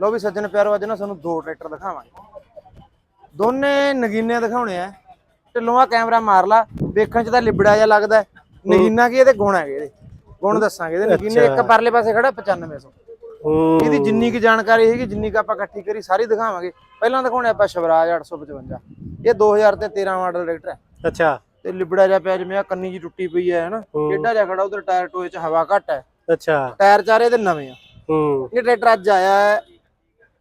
ਲੋ ਵੀ ਸੱਜਣ ਪਿਆਰੋ ਅੱਜ ਨਾ ਤੁਹਾਨੂੰ ਦੋ ਟਰੈਕਟਰ ਦਿਖਾਵਾਂਗੇ। ਦੋਨੇ ਨਗੀਨੇ ਦਿਖਾਉਣੇ ਆ। ਢਿੱਲੋਂ ਆ ਕੈਮਰਾ ਮਾਰ ਲਾ। ਵੇਖਣ ਚ ਤਾਂ ਲਿਬੜਾ ਜਿਹਾ ਲੱਗਦਾ। ਨਗੀਨਾ ਕੀ ਇਹਦੇ ਗੁਣ ਹੈਗੇ ਇਹਦੇ। ਗੁਣ ਦੱਸਾਂਗੇ ਇਹਦੇ। ਨਗੀਨੇ ਇੱਕ ਪਰਲੇ ਪਾਸੇ ਖੜਾ 9500 ਹੂੰ। ਇਹਦੀ ਜਿੰਨੀ ਕੀ ਜਾਣਕਾਰੀ ਹੈਗੀ ਜਿੰਨੀ ਕੁ ਆਪਾਂ ਇਕੱਠੀ ਕਰੀ ਸਾਰੀ ਦਿਖਾਵਾਂਗੇ। ਪਹਿਲਾਂ ਦਿਖਾਉਣੇ ਆਪਾਂ ਸ਼ਿਵਰਾਜ 855 ਇਹ 2000 ਤੇ 13 ਮਾਡਲ ਟਰੈਕਟਰ ਹੈ। ਅੱਛਾ। ਤੇ ਲਿਬੜਾ ਜਿਹਾ ਪਿਆ ਜਿਵੇਂ ਆ ਕੰਨੀ ਜੀ ਟੁੱਟੀ ਪਈ ਹੈ ਹਨਾ। ਕਿੱਡਾ ਜਿਹਾ ਖੜਾ ਉਧਰ ਟਾਇਰ ਟੋਏ ਚ ਹਵਾ ਘੱਟ ਹੈ। ਅੱਛਾ। ਟਾਇਰ ਚਾਰੇ ਦੇ ਨਵੇਂ ਆ। ਹੂੰ। ਇਹ ਟਰੈਕਟਰ ਅੱਜ ਆਇਆ ਹੈ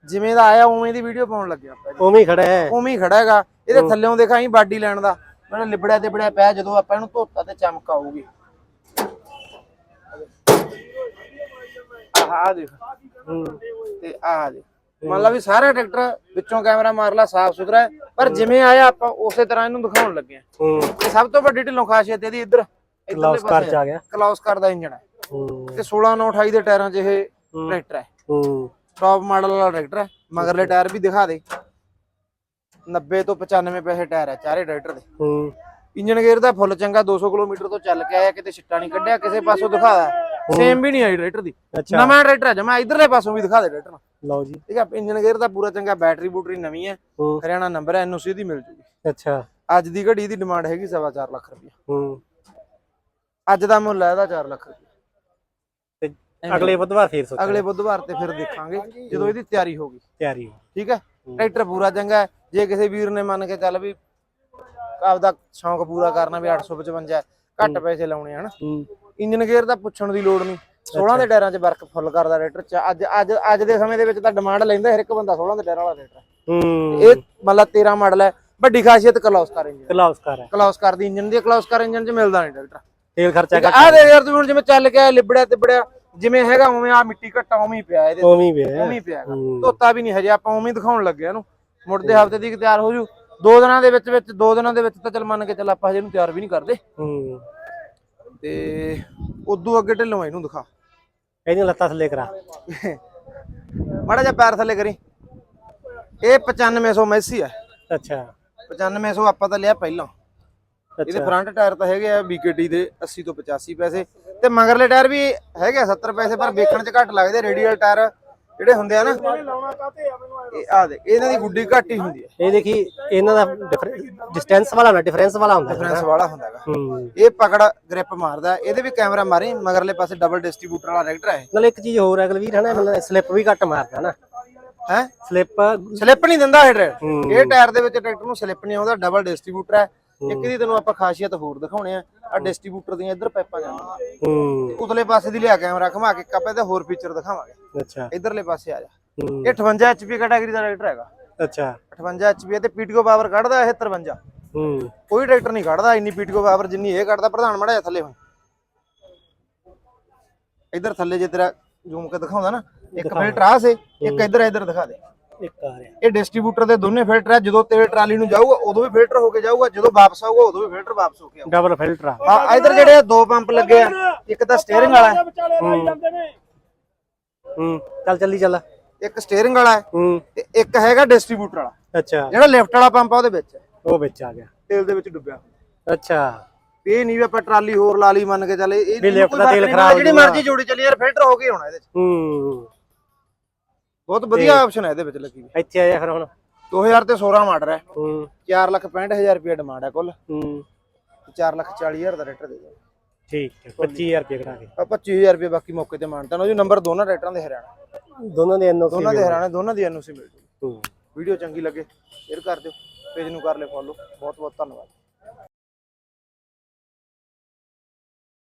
ਜਿਵੇਂ ਦਾ ਆਇਆ ਉਵੇਂ ਦੀ ਵੀਡੀਓ ਪਾਉਣ ਲੱਗਿਆ ਆਪਾਂ ਜੀ। ਉਵੇਂ ਹੀ ਖੜਾ ਹੈ। ਉਵੇਂ ਹੀ ਖੜਾ ਹੈਗਾ। ਇਹਦੇ ਥੱਲੇੋਂ ਦਿਖਾਈ ਬਾਡੀ ਲੈਣ ਦਾ। ਮੈਨੂੰ ਲਿਬੜਿਆ ਤੇ ਬੜਿਆ ਪਿਆ ਜਦੋਂ ਆਪਾਂ ਇਹਨੂੰ ਧੋਤਾ ਤੇ ਚਮਕ ਆਊਗੀ। ਆਹ ਆਹ ਦੇਖ। ਹੂੰ। ਤੇ ਆਹ ਦੇਖ। ਮੰਨ ਲਾ ਵੀ ਸਾਰਾ ਟਰੈਕਟਰ ਵਿੱਚੋਂ ਕੈਮਰਾ ਮਾਰ ਲਾ ਸਾਫ਼ ਸੁਥਰਾ ਹੈ। ਪਰ ਜਿਵੇਂ ਆਇਆ ਆਪਾਂ ਉਸੇ ਤਰ੍ਹਾਂ ਇਹਨੂੰ ਦਿਖਾਉਣ ਲੱਗੇ ਆ ਹੂੰ। ਤੇ ਸਭ ਤੋਂ ਵੱਡੀ ਢਿੱਲੋਂ ਖਾਸੀਅਤ ਇਹਦੀ ਇੱਧਰ। ਕਲਾਸ ਕਾਰ ਚ ਆ ਗਿਆ। ਕਲੌਸਕਰ ਦਾ ਇੰਜਣ ਹੈ। ਹੂੰ। ਤੇ 16928 ਦੇ ਟਾਇਰਾਂ 'ਚ ਇਹ ਟਰੈਕਟਰ ਹੈ। ਹੂੰ। ਟੌਪ ਮਾਡਲ ਵਾਲਾ ਟਰੈਕਟਰ ਹੈ ਮਗਰਲੇ ਟਾਇਰ ਵੀ ਦਿਖਾ ਦੇ। 90 ਤੋਂ 95 ਪੈਸੇ ਟਾਇਰ ਹੈ ਚਾਰੇ ਟਰੈਕਟਰ ਦੇ। ਹੂੰ। ਇੰਜਨ ਗੇਅਰ ਦਾ ਫੁੱਲ ਚੰਗਾ 200 ਕਿਲੋਮੀਟਰ ਤੋਂ ਚੱਲ ਕੇ ਆਇਆ ਕਿਤੇ ਛਿੱਟਾ ਨਹੀਂ ਕੱਢਿਆ ਕਿਸੇ ਪਾਸੋਂ ਦਿਖਾਦਾ ਸੇਮ ਵੀ ਨਹੀਂ ਆਈ ਟਰੈਕਟਰ ਦੀ। ਨਵਾਂ ਟਰੈਕਟਰ ਹੈ ਜਮਾ ਇਧਰਲੇ ਪਾਸੋਂ ਵੀ ਦਿਖਾ ਦੇ ਟਰੈਕਟਰ ਲਓ ਜੀ। ਠੀਕ ਹੈ ਇੰਜਨ ਗੇਅਰ ਦਾ ਪੂਰਾ ਚੰਗਾ ਬੈਟਰੀ ਬੂਟਰੀ ਨਵੀਂ ਹੈ। ਹਰਿਆਣਾ ਨੰਬਰ ਹੈ ਐਨਓਸੀ ਦੀ ਮਿਲ ਜੂਗੀ। ਅੱਛਾ। ਅੱਜ ਦੀ ਘੜੀ ਦੀ ਡਿਮਾਂਡ ਹੈਗੀ 4.5 ਲੱਖ ਰੁਪਏ ਹੂੰ। ਅੱਜ ਦਾ ਮੁੱਲ ਹੈ ਇਹਦਾ 4 ਲੱਖ ਰੁਪਏ ਅਗਲੇ ਬੁੱਧਵਾਰ ਫੇਰ ਸੋਚ ਅਗਲੇ ਬੁੱਧਵਾਰ ਤੇ ਫਿਰ ਦੇਖਾਂਗੇ ਜਦੋਂ ਇਹਦੀ ਤਿਆਰੀ ਹੋਗੀ ਤਿਆਰੀ ਹੋ ਠੀਕ ਹੈ? ਟਰੈਕਟਰ ਪੂਰਾ ਚੰਗਾ ਹੈ। ਜੇ ਕਿਸੇ ਵੀਰ ਨੇ ਮੰਨ ਕੇ ਚੱਲ ਵੀ ਆਪਦਾ ਸ਼ੌਂਕ ਪੂਰਾ ਕਰਨਾ ਵੀ 855 ਹੈ, ਘੱਟ ਪੈਸੇ ਲਾਉਣੇ ਹਨ? ਹੂੰ। ਇੰਜਨ ਗੇਅਰ ਦਾ ਪੁੱਛਣ ਦੀ ਲੋੜ ਨਹੀਂ। 16 ਦੇ ਟਾਇਰਾਂ 'ਚ ਵਰਕ ਫੁੱਲ ਕਰਦਾ ਟਰੈਕਟਰ। 'ਚ ਅੱਜ ਅੱਜ ਅੱਜ ਦੇ ਸਮੇਂ ਦੇ ਵਿੱਚ ਤਾਂ ਡਿਮਾਂਡ ਲੈਂਦਾ ਹਰ ਇੱਕ ਬੰਦਾ 16 ਦੇ ਟਾਇਰ ਵਾਲਾ ਟਰੈਕਟਰ। ਹੂੰ। ਇਹ ਮਤਲਬ 13 ਮਾਡਲ ਹੈ ਵੱਡੀ ਖਾਸੀਅਤ ਕਲੌਸਕਰ ਇੰਜਨ। ਕਲਾਸ ਕਾਰ ਹੈ। ਕਲੌਸਕਰ ਦੀ ਇੰਜਨ ਦੀ ਕਲੌਸਕਰ ਇੰਜਨ 'ਚ ਮਿਲਦਾ ਨਹੀਂ ਟਰੈਕਟਰ। ਤੇਲ ਖਰਚਾ ਘੱਟ ਆਹ ਦੇ ਯਾਰ ਤੂੰ ਹੁਣ ਜਿਵੇਂ ਚੱਲ ਆਇਆ, ਲਿਬੜਿਆ ਤਿਬੜਿਆ ਜਿਵੇਂ ਹੈਗਾ ਉਵੇਂ ਆ ਮਿੱਟੀ ਘੱਟਾ ਉਵੇਂ ਹੀ ਪਿਆ ਇਹਦੇ ਉਵੇਂ ਹੀ ਪਿਆ। ਉਵੇਂ ਹੀ ਪਿਆ ਹੈਗਾ। ਹੂੰ। ਧੋਤਾ ਵੀ ਨਹੀਂ ਹਜੇ ਆਪਾਂ ਉਵੇਂ ਹੀ ਦਿਖਾਉਣ ਲੱਗੇ ਆ ਇਹਨੂੰ। ਮੁੜਦੇ ਹਫ਼ਤੇ ਦੀ ਤਿਆਰ ਹੋ ਜੂ। ਦੋ ਦਿਨਾਂ ਦੇ ਵਿੱਚ ਵਿੱਚ ਦੋ ਦਿਨਾਂ ਦੇ ਵਿੱਚ ਤਾਂ ਚੱਲ ਮੰਨ ਕੇ ਚੱਲ ਆਪਾਂ ਹਜੇ ਇਹਨੂੰ ਤਿਆਰ ਵੀ ਨਹੀਂ ਕਰਦੇ। ਹੂੰ। ਤੇ ਉਦੋਂ ਅੱਗੇ ਢਿੱਲੋਂ ਇਹਨੂੰ ਦਿਖਾ। ਇਹਦੀਆਂ ਲੱਤਾਂ ਥੱਲੇ ਕਰਾ। ਮਾੜਾ ਜਿਹਾ ਪੈਰ ਥੱਲੇ ਕਰੀ। ਇਹ 9500 ਮੈਸੀ ਹੈ ਅੱਛਾ। 9500 ਆਪਾਂ ਤਾਂ ਲਿਆ ਪਹਿਲਾਂ। ਇਹਦੇ ਫਰੰਟ ਟਾਇਰ ਤਾਂ ਹੈਗੇ ਆ BKT ਦੇ 80 ਤੋਂ 85 ਪੈਸੇ। ਤੇ ਮਗਰਲੇ ਟਾਇਰ ਵੀ ਹੈਗੇ ਆ 70 ਪੈਸੇ ਪਰ ਵੇਖਣ 'ਚ ਘੱਟ ਲੱਗਦੇ ਰੇਡੀਅਲ ਟਾਇਰ ਜਿਹੜੇ ਹੁੰਦੇ ਆ ਨਾ। ਇਹ ਆ ਦੇ ਇਹਨਾਂ ਦੀ ਗੁੱਡੀ ਘੱਟ ਹੀ ਹੁੰਦੀ ਹੈ ਇਹ ਦੇਖੀ ਇਹਨਾਂ ਦਾ ਡਿਸਟੈਂਸ ਵਾਲਾ ਹੁੰਦਾ ਡਿਫਰੈਂਸ ਵਾਲਾ ਹੁੰਦਾ। ਡਿਫਰੈਂਸ ਵਾਲਾ ਹੁੰਦਾ ਹੈਗਾ। ਹੂੰ। ਇਹ ਪਕੜ ਗ੍ਰਿਪ ਮਾਰਦਾ ਇਹਦੇ ਵੀ ਕੈਮਰਾ ਮਾਰੀ ਮਗਰਲੇ ਪਾਸੇ ਡਬਲ ਡਿਸਟ੍ਰੀਬਿਊਟਰ ਵਾਲਾ ਰੈਕਟਰ ਹੈ ਨਾਲ ਇੱਕ ਚੀਜ਼ ਹੋਰ ਹੈ ਕੁਲਵੀਰ ਹਨਾ ਮਤਲਬ ਸਲਿੱਪ ਵੀ ਘੱਟ ਮਾਰਦਾ ਨਾ ਹੈ? ਸਲਿੱਪ ਸਲਿੱਪ ਨਹੀਂ ਦਿੰਦਾ ਇਹ। ਇਹ ਟਾਇਰ ਦੇ ਵਿੱਚ ਟਰੈਕਟਰ ਨੂੰ ਸਲਿੱਪ ਨਹੀਂ ਆਉਂਦਾ ਡਬਲ ਡਿਸਟ੍ਰੀਬਿਊਟਰ ਹੈ ਇੱਕ ਦੀ ਤੈਨੂੰ ਆਪਾਂ ਖਾਸੀਅਤ ਹੋਰ ਦਿਖਾਉਣੇ ਆ ਆ ਡਿਸਟ੍ਰੀਬਿਊਟਰ ਦੀਆਂ ਇੱਧਰ ਪਾਈਪਾਂ ਜਾਂਦੀਆਂ। ਹੂੰ। ਉਤਲੇ ਪਾਸੇ ਦੀ ਲਿਆ ਕੈਮਰਾ ਘੁਮਾ ਕੇ ਕੱਪੇ ਤੇ ਹੋਰ ਫੀਚਰ ਦਿਖਾਵਾਂਗੇ। ਅੱਛਾ। ਇਧਰਲੇ ਪਾਸੇ ਆ ਜਾ। ਇਹ 58 HP ਕੈਟਾਗਰੀ ਦਾ ਟਰੈਕਟਰ ਹੈਗਾ। ਅੱਛਾ। 58 HP ਤੇ ਪੀਟੀਓ ਪਾਵਰ ਕੱਢਦਾ ਇਹ 53 ਹੂੰ। ਕੋਈ ਟਰੈਕਟਰ ਨਹੀਂ ਕੱਢਦਾ ਇੰਨੀ ਪੀਟੀਓ ਪਾਵਰ ਜਿੰਨੀ ਇਹ ਕੱਢਦਾ ਪ੍ਰਧਾਨ ਮੜਾ ਥੱਲੇ ਹੋਈ ਇਧਰ ਥੱਲੇ ਜੇ ਤੇਰਾ ਜ਼ੂਮ ਕੇ ਦਿਖਾਉਂਦਾ ਨਾ ਇੱਕ ਫਿਲਟਰ ਆ ਸੇ ਇੱਕ ਇਧਰ ਇਧਰ ਦਿਖਾ ਦੇ। ਇੱਕ ਆ ਰਿਹਾ। ਇਹ ਡਿਸਟ੍ਰੀਬਿਊਟਰ ਦੇ ਦੋਨੇ ਫਿਲਟਰ ਆ ਜਦੋਂ ਤੇਰੇ ਟਰਾਲੀ ਨੂੰ ਜਾਊਗਾ ਉਦੋਂ ਵੀ ਫਿਲਟਰ ਹੋ ਕੇ ਜਾਊਗਾ ਜਦੋਂ ਵਾਪਸ ਆਊਗਾ ਉਦੋਂ ਵੀ ਫਿਲਟਰ ਵਾਪਸ ਹੋ ਕੇ ਆਊਗਾ। ਡਬਲ ਫਿਲਟਰ ਆ। ਆ ਇਧਰ ਜਿਹੜੇ ਆ ਦੋ ਪੰਪ ਲੱਗੇ ਆ ਇੱਕ ਤਾਂ ਸਟੀਅਰਿੰਗ ਵਾਲਾ ਹੈ। ਹੂੰ। ਚੱਲ ਚੱਲੀ ਚੱਲ। ਇੱਕ ਸਟੀਅਰਿੰਗ ਵਾਲਾ ਹੈ ਹੂੰ। ਤੇ ਇੱਕ ਹੈਗਾ ਡਿਸਟ੍ਰੀਬਿਊਟਰ ਵਾਲਾ। ਅੱਛਾ। ਜਿਹੜਾ ਲਿਫਟ ਵਾਲਾ ਪੰਪ ਆ ਉਹਦੇ ਵਿੱਚ। ਹੈ, ਉਹ ਵਿੱਚ ਆ ਗਿਆ। ਤੇਲ ਦੇ ਵਿੱਚ ਡੁੱਬਿਆ। ਅੱਛਾ। ਇਹ ਨਹੀਂ ਵੀ ਆਪਾਂ ਟਰਾਲੀ ਹੋਰ ਲਾ ਲਈ ਮੰਨ ਕੇ ਚੱਲੇ ਇਹ ਕੋਈ ਦਾ ਫ਼ਰਕ ਤੇਲ ਨਹੀਂ ਜਿਹੜੀ। ਮਰਜ਼ੀ ਜੋੜੀ ਚੱਲੀ ਯਾਰ ਫਿਲਟਰ ਹੋ ਕੇ ਹੋਣਾ ਇਹਦੇ ਚ। ਹੂੰ। ਬਹੁਤ ਵਧੀਆ ਆਪਸ਼ਨ ਹੈ ਇਹਦੇ ਵਿੱਚ ਲੱਗੀ ਇੱਥੇ ਆਇਆ ਫਿਰ ਹੁਣ। 2000 ਤੇ 16 ਮਾਡਲ ਹੈ। ਹੂੰ। 4 ਲੱਖ 65000 ਰੁਪਏ ਡਿਮਾਂਡ ਹੈ ਕੁੱਲ। ਹੂੰ। 4 ਲੱਖ 40000 ਦਾ ਰੇਟਰ ਦੇ ਦਿਓ। ਠੀਕ ਹੈ 25000 ਰੁਪਏ ਕਰਾ ਕੇ। ਆ 25000 ਰੁਪਏ ਬਾਕੀ ਮੌਕੇ ਤੇ ਮਾਨਤਾ ਨਾ ਜੀ ਨੰਬਰ ਦੋਨਾਂ ਰੇਟਰਾਂ ਦੇ ਹਰਿਆਣਾ। ਦੋਨਾਂ ਦੇ ਐਨਓਸੀ ਦੋਨਾਂ ਦੇ ਹਰਿਆਣਾ ਦੋਨਾਂ ਦੀ ਐਨਓਸੀ ਮਿਲ ਜੂ ਵੀਡੀਓ ਚੰਗੀ ਲੱਗੇ ਸ਼ੇਅਰ ਕਰ ਦਿਓ ਪੇਜ ਨੂੰ ਕਰ ਲਿਓ ਫੋਲੋ ਬਹੁਤ ਬਹੁਤ ਧੰਨਵਾਦ।